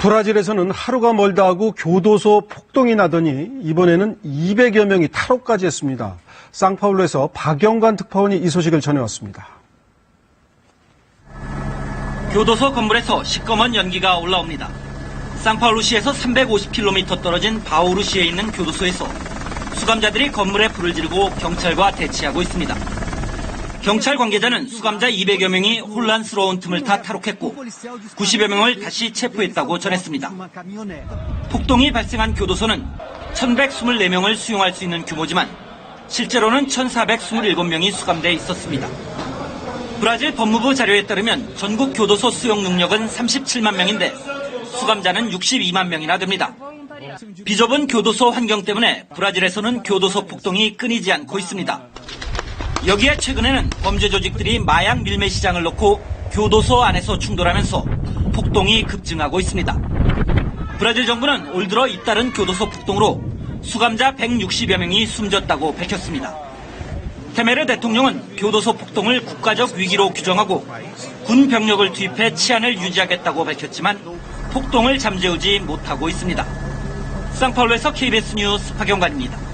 브라질에서는 하루가 멀다 하고 교도소 폭동이 나더니 이번에는 200여 명이 탈옥까지 했습니다. 상파울루에서 박영관 특파원이 이 소식을 전해왔습니다. 교도소 건물에서 시꺼먼 연기가 올라옵니다. 상파울루시에서 350km 떨어진 바우루시에 있는 교도소에서 수감자들이 건물에 불을 지르고 경찰과 대치하고 있습니다. 경찰 관계자는 수감자 200여 명이 혼란스러운 틈을 타 탈옥했고 90여 명을 다시 체포했다고 전했습니다. 폭동이 발생한 교도소는 1124명을 수용할 수 있는 규모지만 실제로는 1427명이 수감돼 있었습니다. 브라질 법무부 자료에 따르면 전국 교도소 수용 능력은 37만 명인데 수감자는 62만 명이나 됩니다. 비좁은 교도소 환경 때문에 브라질에서는 교도소 폭동이 끊이지 않고 있습니다. 여기에 최근에는 범죄 조직들이 마약 밀매 시장을 놓고 교도소 안에서 충돌하면서 폭동이 급증하고 있습니다. 브라질 정부는 올 들어 잇따른 교도소 폭동으로 수감자 160여 명이 숨졌다고 밝혔습니다. 테메르 대통령은 교도소 폭동을 국가적 위기로 규정하고 군 병력을 투입해 치안을 유지하겠다고 밝혔지만 폭동을 잠재우지 못하고 있습니다. 상파울루에서 KBS 뉴스 박영관입니다.